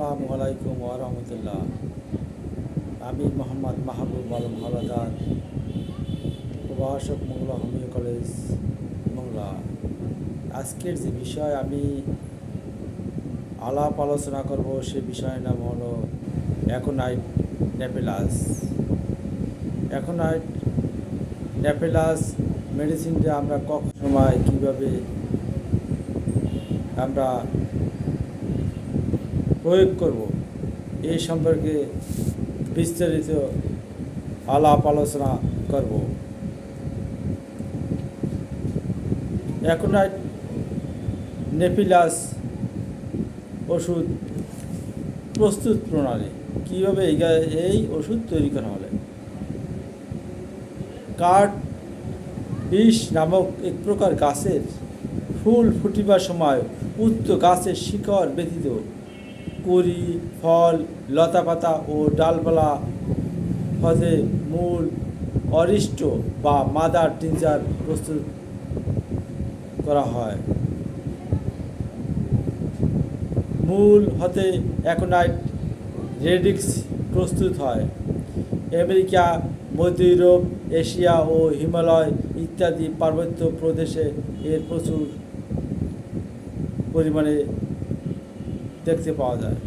আসসালামু আলাইকুম ওরহমতুল্লাহ আমি মোহাম্মদ মাহবুব আলম হালাদার প্রভাষক মোংলা হোমিও কলেজ মোংলা। আজকের যে বিষয় আমি আলাপ আলোচনা করব, সে বিষয়ের নাম হলো অ্যাকোনাইট নেপেলাস অ্যাকোনাইট নেপেলাস মেডিসিনটা আমরা কখন, সময়, কীভাবে আমরা প্রয়োগ করব। এই সম্পর্কে বিস্তারিত আলাপ আলোচনা করব। অ্যাকোনাইট নেপিলাস ওষুধ প্রস্তুত প্রণালী। কীভাবে এই ওষুধ তৈরি করা হলে? কাঠ বিষ নামক এক প্রকার গাছের ফুল ফুটিবার সময় উচ্চ গাছের শিকড় ব্যতীত কুড়ি ফল, লতাপাতা ও ডালপালা হতে মূল অরিষ্ট বা মাদার টিনচার প্রস্তুত করা হয়। মূল হতে অ্যাকোনাইট রেডিক্স প্রস্তুত হয়। আমেরিকা, মধ্য ইউরোপ, এশিয়া ও হিমালয় ইত্যাদি পার্বত্য প্রদেশে এর প্রচুর পরিমাণে দেখতে পাওয়া যায়।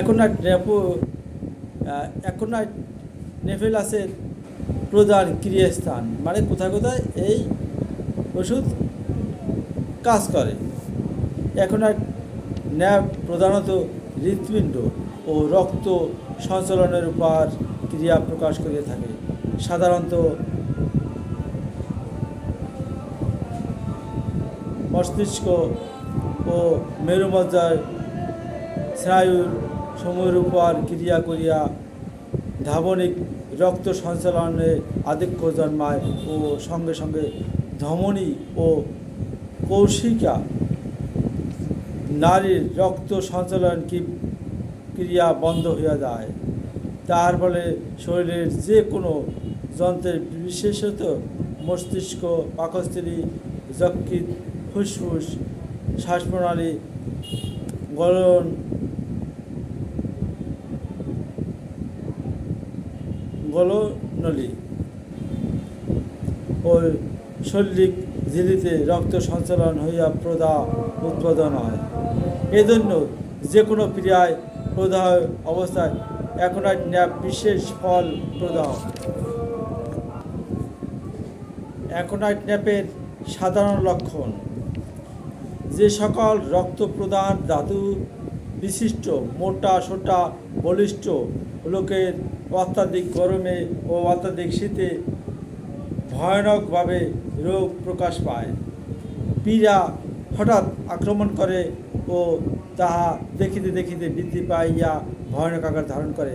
এখন আর অ্যাকোনাইট নেপো অ্যাকোনাইট নেফেলাসের প্রধান ক্রিয়াস্থান মানে কোথায় কোথায়? এই ওষুধ কাজ করে। অ্যাকোনাইট ন্যাপ প্রধানত হৃৎপিণ্ড ও রক্ত সঞ্চালনের উপর ক্রিয়া প্রকাশ করে থাকে। সাধারণত মস্তিষ্ক ও মেরুমজ্জার স্নায়ুর সময়ের উপর ক্রিয়া করিয়া ধাবনিক রক্ত সঞ্চালনে আধিক্য জন্মায় ও সঙ্গে সঙ্গে ধমনী ও কৌশিকা নারীর রক্ত সঞ্চালন কি ক্রিয়া বন্ধ হইয়া যায়। তার ফলে শরীরের যে কোনো যন্ত্রের বিশেষত মস্তিষ্ক, পাকস্থলী যকৃত ফুসফুস শ্বাসপ্রণালী গলন, গলনলী ও শৈলিক ঝিলিতে রক্ত সঞ্চালন হইয়া প্রদাহ উৎপাদন হয়। এজন্য যে কোনো ক্রিয়ায় প্রদাহ অবস্থায় অ্যাকোনাইট ন্যাপ বিশেষ ফল প্রদাহ। অ্যাকোনাইট ন্যাপের সাধারণ লক্ষণ যে সকল রক্ত প্রদান ধাতু বিশিষ্ট, মোটা, সোটা, বলিষ্ঠ লোকের অত্যাধিক গরমে ও অত্যাধিক শীতে ভয়ানকভাবে রোগ প্রকাশ পায়। পীড়া হঠাৎ আক্রমণ করে ও তাহা দেখিতে দেখিতে বৃদ্ধি পাইয়া ভয়ানক আকার ধারণ করে।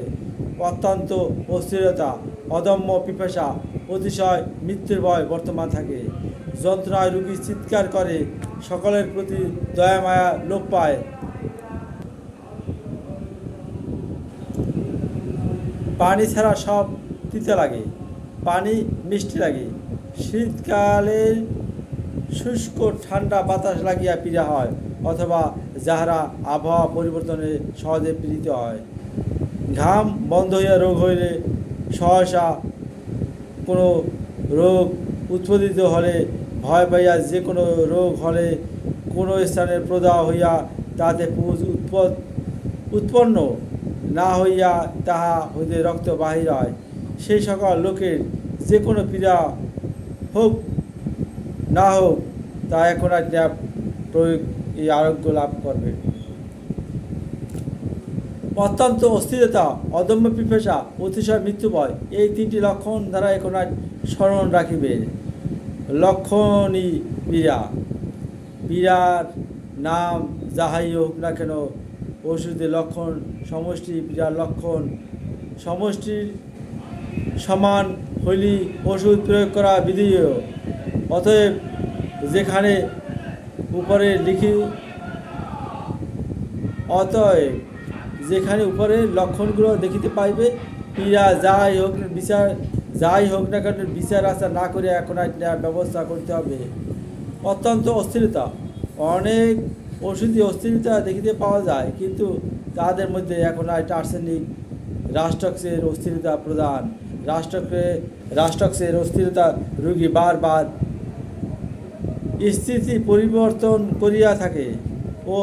অত্যন্ত অস্থিরতা অদম্য পিপাসা, অতিশয় মৃত্যুর ভয় বর্তমান থাকে। যন্ত্রণায় রুগী চিৎকার করে, সকলের প্রতি দয়া মায়া লোপ পায়। পানি ছাড়া সব তিতে লাগে, পানি মিষ্টি লাগে। শীতকালে শুষ্ক ঠান্ডা বাতাস লাগিয়া পীড়া হয়, অথবা যাহারা আবহাওয়া পরিবর্তনে সহজে পীড়িত হয়। ঘাম বন্ধ হইয়া রোগ হইলে সহসা কোনো রোগ উৎপাদিত হলে ভয় পাইয়া যে কোনো রোগ হলে কোনো স্থানে প্রদাহ হইয়া তাতে পুজ উৎপন্ন না হইয়া তাহা হইতে রক্ত বাহির হয়। সেই সকল লোকের যে কোনো পীড়া হোক, না হোক, তা এখন আর প্রয়োগ এই আরোগ্য লাভ করবে। অত্যন্ত অস্থিরতা, অদম্য পিপাসা, অতিশয় মৃত্যু ভয় এই তিনটি লক্ষণ দ্বারা এখন স্মরণ রাখিবে। লক্ষণই পীড়া। পীড়ার নাম যাহাই হোক না কেন ওষুধের লক্ষণ, সমষ্টি পীড়ার লক্ষণ। সমষ্টির সমান হইলি ওষুধ প্রয়োগ করা বিধেয়। অতএব যেখানে উপরে লিখি অতএব যেখানে উপরে লক্ষণগুলো দেখিতে পাইবে। পীড়া যাই হোক বিচার, যাই হোক না কেন বিচার আচার না করে এখন নেওয়ার ব্যবস্থা করতে হবে। অত্যন্ত অস্থিরতা। অনেক ওষুধি অস্থিরতা দেখিতে পাওয়া যায়, কিন্তু তাদের মধ্যে এখন আর টার্সেনিক রাষ্ট্রক্সের অস্থিরতা প্রদান রাষ্ট্রকে রাষ্ট্রক্সের অস্থিরতা রোগী বারবার স্থিতি পরিবর্তন করিয়া থাকে ও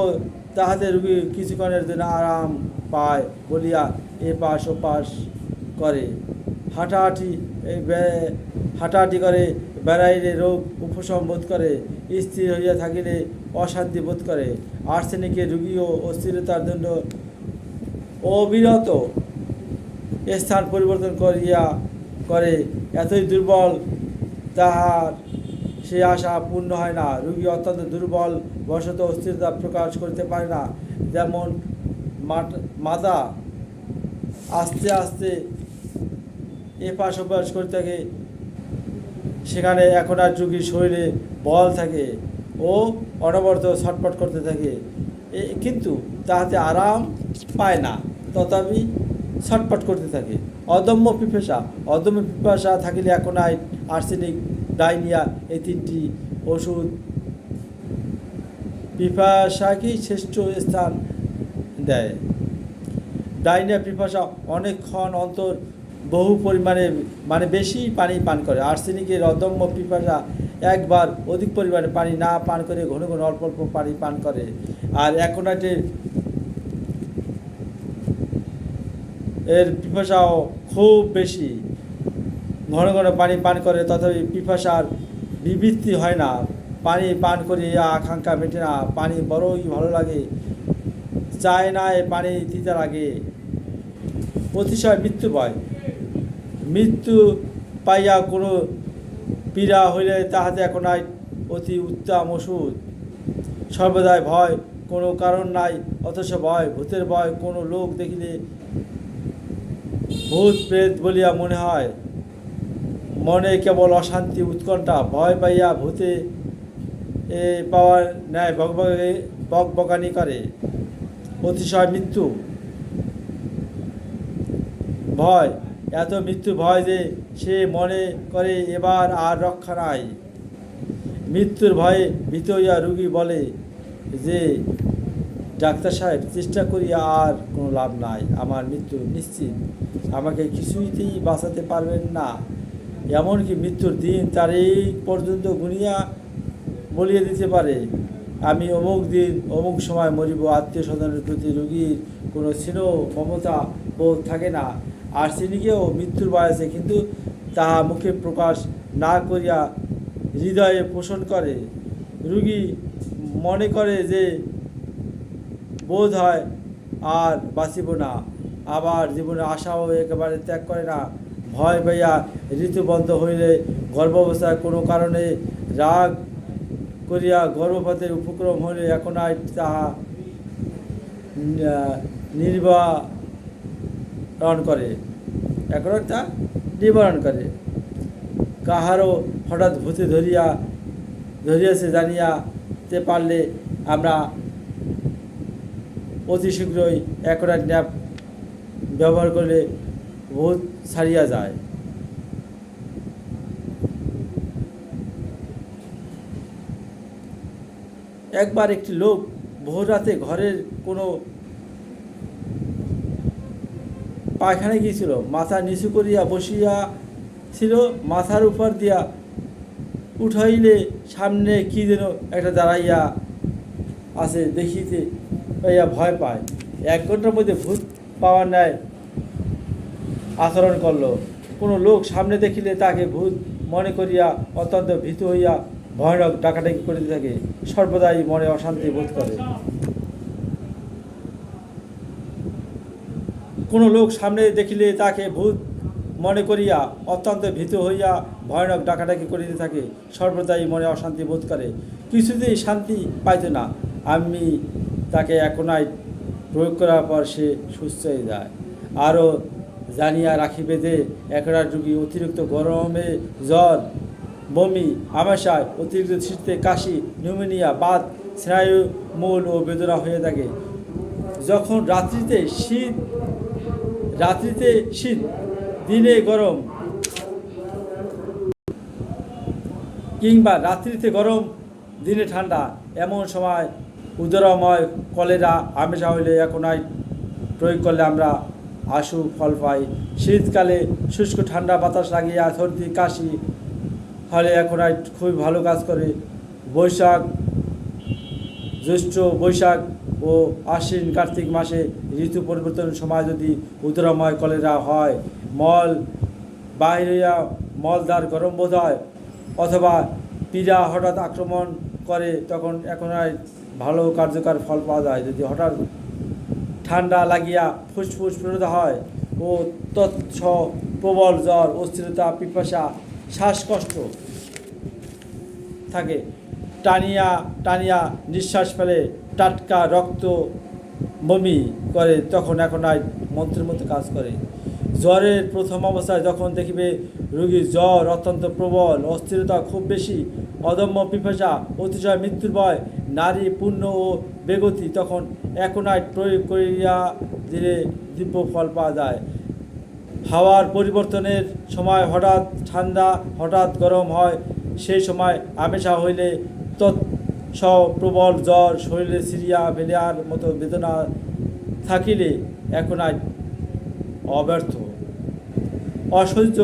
তাহাদের রুগী কিছুক্ষণের জন্য আরাম পায় বলিয়া এপাশ ওপাশ করে। হাঁটাহাঁটি হাঁটাহাঁটি করে, বেড়াইলে রোগ উপশম বোধ করে, স্থির হইয়া থাকিলে অশান্তি বোধ করে। আর্সেনিকের রুগীও অস্থিরতার জন্য অবিরত স্থান পরিবর্তন করিয়া করে, এতই দুর্বল তাহার সে আশা পূর্ণ হয় না। রুগী অত্যন্ত দুর্বল, বশত অস্থিরতা প্রকাশ করতে পারে না। যেমন মাদা আস্তে আস্তে এপাশ ওপাশ করে থাকে। সেখানে এখন আর রুগীর শরীরে বল থাকে ও অনবরত ছটপট করতে থাকে। কিন্তু তাহাতে আরাম পায় না, তথাপি ছটপট করতে থাকে। অদম্য পিপাসা অদম্য পিপাসা থাকিলে এখন আর্সেনিক ডাইনিয়া এই তিনটি ওষুধ পিপাসাকেই শ্রেষ্ঠ স্থান দেয়। ডাইনিয়া পিপাসা অনেকক্ষণ অন্তর বহু পরিমাণে মানে বেশি পানি পান করে। আর্সেনিকের অদম্য পিপাসা একবার অধিক পরিমাণে পানি না পান করে ঘন ঘন অল্প অল্প পানি পান করে। আর অ্যাকোনাইটের এর পিপাসাও খুব বেশি। ঘন ঘন পানি পান করে, তথাপি পিপাসার বিবৃত্তি হয় না। পানি পান করে আকাঙ্ক্ষা মেটে না। পানি বড়ই ভালো লাগে। চায় না, এ পানি দিতে লাগে। অতিশয় মৃত্যু পায় মৃত্যু পাইয়া কোনো পীড়া হইলে তাহাতে এখন আর অতি উত্তম ওষুধ। সর্বদাই ভয়, কোনো কারণ নাই, অথচ ভয়, ভূতের ভয়, কোনো লোক দেখিলে ভূত প্রেত বলিয়া মনে হয়। মনে কেবল অশান্তি উৎকণ্ঠা, ভয় পাইয়া ভূতে পাওয়ার ন্যায় বকবকে বকবকানি করে। অতিশয় মৃত্যু। ভয়, এত মৃত্যু ভয় যে সে মনে করে এবার আর রক্ষা নাই। মৃত্যুর ভয়ে ভীত হইয়া রুগী বলে যে, ডাক্তার সাহেব, চেষ্টা করিয়া আর কোনো লাভ নাই। আমার মৃত্যু নিশ্চিত। আমাকে কিছুইতেই বাঁচাতে পারবেন না। এমনকি মৃত্যুর দিন তারিখ পর্যন্ত গুনিয়া বলিয়ে দিতে পারে। আমি অমুক দিন, অমুক সময় মরিব, আত্মীয় স্বজনের প্রতি রোগীর কোনো স্নেহ, মমতা বোধ থাকে না। আর সিনিকেও মৃত্যুর বয়সে কিন্তু তাহা মুখে প্রকাশ না করিয়া হৃদয়ে পোষণ করে। রুগী মনে করে যে বোধ হয় আর বাঁচিব না। আবার জীবনে আশাও একেবারে ত্যাগ করে না। ভয় পাইয়া ঋতুবন্ধ হইলে গর্ভাবস্থায় কোনো কারণে রাগ করিয়া গর্ভপাতের উপক্রম হইলে এখন আর তাহা নি- নির্বারণ করে। এখন তা নিবারণ করে। কাহারও হঠাৎ ভূতে ধরিয়া ধরিয়াছে জানিয়াতে পারলে আমরা অতি শীঘ্রই একরাট ন্যাপ ব্যবহার করলে ভূত ছাড়িয়া যায়। একবার একটি লোক ভোররাতে ঘরের কোনো পায়খানায় গিয়েছিল, মাথা নিচু করিয়া বসিয়া ছিল মাথার উপর দিয়া উঠাইলে সামনে কি যেন একটা দাঁড়াইয়া আছে, দেখিতে পাইয়া ভয় পায়। এক ঘণ্টার মধ্যে ভূত পাওয়ার ন্যায় আচরণ করল। কোনো লোক সামনে দেখিলে তাকে ভূত মনে করিয়া অত্যন্ত ভীত হইয়া ভয়ানক ডাকাডাকি করিতে থাকে সর্বদাই মনে অশান্তি বোধ করে। কোনো লোক সামনে দেখিলে তাকে ভূত মনে করিয়া অত্যন্ত ভীত হইয়া ভয়ানক ডাকাডাকি করিতে থাকে সর্বদাই মনে অশান্তি বোধ করে। কিছুতেই শান্তি পাইত না। আমি তাকে একনায় প্রয়োগ করার পর সে সুস্থ হয়ে যায়। আরও জানিয়া রাখিবে যে একরা যুগী অতিরিক্ত গরমে জ্বর বমি আমাশায় অতিরিক্ত শীতে কাশি, নিউমোনিয়া, বাত, স্নায়ু, মূল ও বেদনা হয়ে থাকে। যখন রাত্রিতে শীত রাত্রিতে শীত, দিনে গরম। কিংবা রাত্রিতে গরম, দিনে ঠান্ডা, এমন সময় উদরময় কলেরা আমেশা হইলে একনাইট প্রয়োগ করলে আমরা আশু, ফল পাই। শীতকালে শুষ্ক ঠান্ডা বাতাস লাগিয়া সর্দি, কাশি হলে একনাইট খুবই ভালো কাজ করে। বৈশাখ, জ্যৈষ্ঠ বৈশাখ ও আশ্বিন কার্তিক মাসে ঋতু পরিবর্তনের সময় যদি উদরময় কলেরা হয়, মল বাইরিয়া মলদার গরম বোধ হয় অথবা পীড়া হঠাৎ আক্রমণ করে, তখন এখন আর ভালো কার্যকর ফল পাওয়া যায়। যদি হঠাৎ ঠান্ডা লাগিয়া ফুসফুস প্ররোধ হয় ও তৎস প্রবল জ্বর, অস্থিরতা, পিপাসা শ্বাসকষ্ট থাকে। টানিয়া টানিয়া নিঃশ্বাস ফেলে টাটকা রক্ত বমি করে, তখন এখন আর মন্ত্রের মতো কাজ করে। জ্বরের প্রথম অবস্থায় যখন দেখিবে রোগীর জ্বর অত্যন্ত প্রবল, অস্থিরতা খুব বেশি, অদম্য পিপাসা, অতিশয় মৃত্যুর ভয়, নারী পূর্ণ ও বেগতি, তখন একনাইট প্রয়োগ করিয়া দিলে দিব্য ফল পাওয়া যায়। হাওয়ার পরিবর্তনের সময় হঠাৎ ঠান্ডা, হঠাৎ গরম হয়, সেই সময় আমেশা হইলে তৎ প্রবল জ্বর, শরীরে সিরিয়া, বেলিয়ার মতো বেদনা থাকিলে এখন আর অব্যর্থ। অসহ্য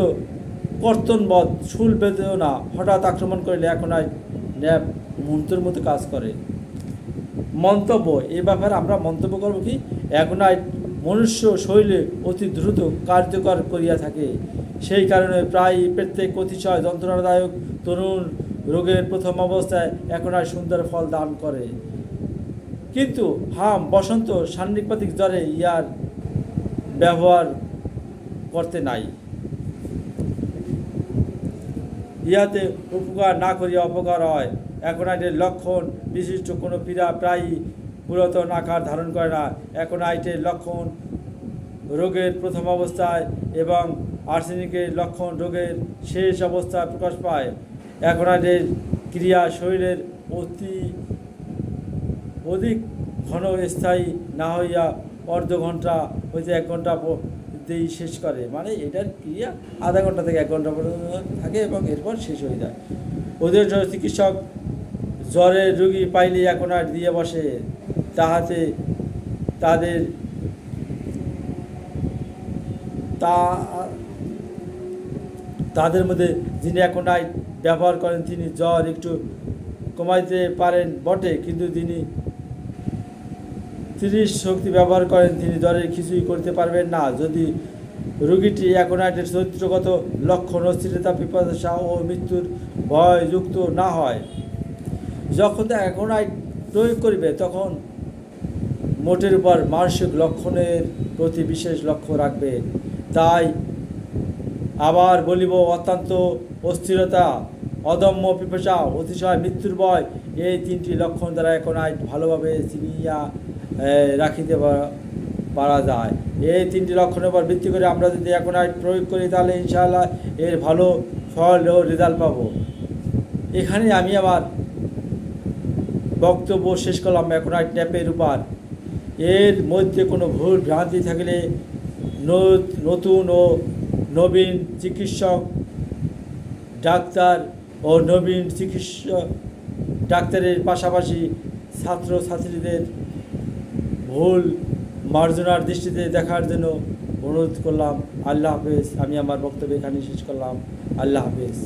কর্তনবধ, শুল বেদনা হঠাৎ আক্রমণ করিলে এখন আর ন্যাপ মন্ত্রের মতো কাজ করে। মন্তব্য, এ ব্যাপারে আমরা মন্তব্য করব কি? অ্যাগোনাইট মনুষ্য শরীরে অতি দ্রুত কার্যকর করিয়া থাকে। সেই কারণে প্রায় প্রত্যেক অতিশয় যন্ত্রণাদায়ক তরুণ রোগের প্রথম অবস্থায় এখন আর সুন্দর ফল দান করে। কিন্তু হাম বসন্ত সান্নিপাতিক জ্বরে ইয়ার ব্যবহার করতে নাই। ইহাতে উপকার না করিয়া অপকার হয়। এখন অ্যাকোনাইটের লক্ষণ, বিশিষ্ট কোনো পীড়া প্রায়ই পুরাতন আকার ধারণ করে না। অ্যাকোনাইটের লক্ষণ রোগের প্রথম অবস্থায় এবং আর্সেনিকের লক্ষণ রোগের শেষ অবস্থায় প্রকাশ পায়। অ্যাকোনাইটের ক্রিয়া শরীরের অতি অধিক ঘন স্থায়ী না হইয়া অর্ধ ঘণ্টা হইতে এক ঘণ্টা দিয়েই শেষ করে। মানে এটার ক্রিয়া আধা ঘণ্টা থেকে এক ঘণ্টা পর্যন্ত থাকে এবং এরপর শেষ হয়ে যায়। ওদের চিকিৎসক জ্বরের রুগী পাইলে এখন আর দিয়ে বসে। তাহাতে তাদের তা, তাদের মধ্যে যিনি আর ব্যবহার করেন তিনি জ্বর একটু কমাইতে পারেন বটে, কিন্তু তিনি তিরিশ শক্তি ব্যবহার করেন, তিনি জ্বরের কিছুই করতে পারবেন না। যদি রোগীটি অ্যাকোনাইটের চরিত্রগত লক্ষণ অস্থিরতা পিপাসা ও মৃত্যুর ভয় যুক্ত না হয়, যখন অ্যাকোনাইট প্রয়োগ করিবে, তখন মোটের উপর মানসিক লক্ষণের প্রতি বিশেষ লক্ষ্য রাখবে। তাই আবার বলিব, অত্যন্ত অস্থিরতা, অদম্য পিপাসা, অতিশয় মৃত্যুর ভয়, এই তিনটি লক্ষণ দ্বারা অ্যাকোনাইট ভালোভাবে চিনিয়া রাখিতে পারা যায়। এই তিনটি লক্ষণের উপর ভিত্তি করে আমরা যদি অ্যাকোনাইট প্রয়োগ করি, তাহলে ইনশাআল্লাহ এর ভালো ফল ও রেজাল্ট পাবো। এখানে আমি আবার বক্তব্য শেষ করলাম, এখন অ্যাকোনাইট ট্যাপের উপর। এর মধ্যে কোনো ভুল ভ্রান্তি থাকলে নতুন ও নবীন চিকিৎসক, ডাক্তার ও নবীন চিকিৎসক, ডাক্তারের পাশাপাশি ছাত্র ছাত্রীদের ভুল মার্জনার দৃষ্টিতে দেখার জন্য অনুরোধ করলাম। আল্লাহ হাফেজ। আমি আমার বক্তব্য এখানে শেষ করলাম। আল্লাহ হাফেজ।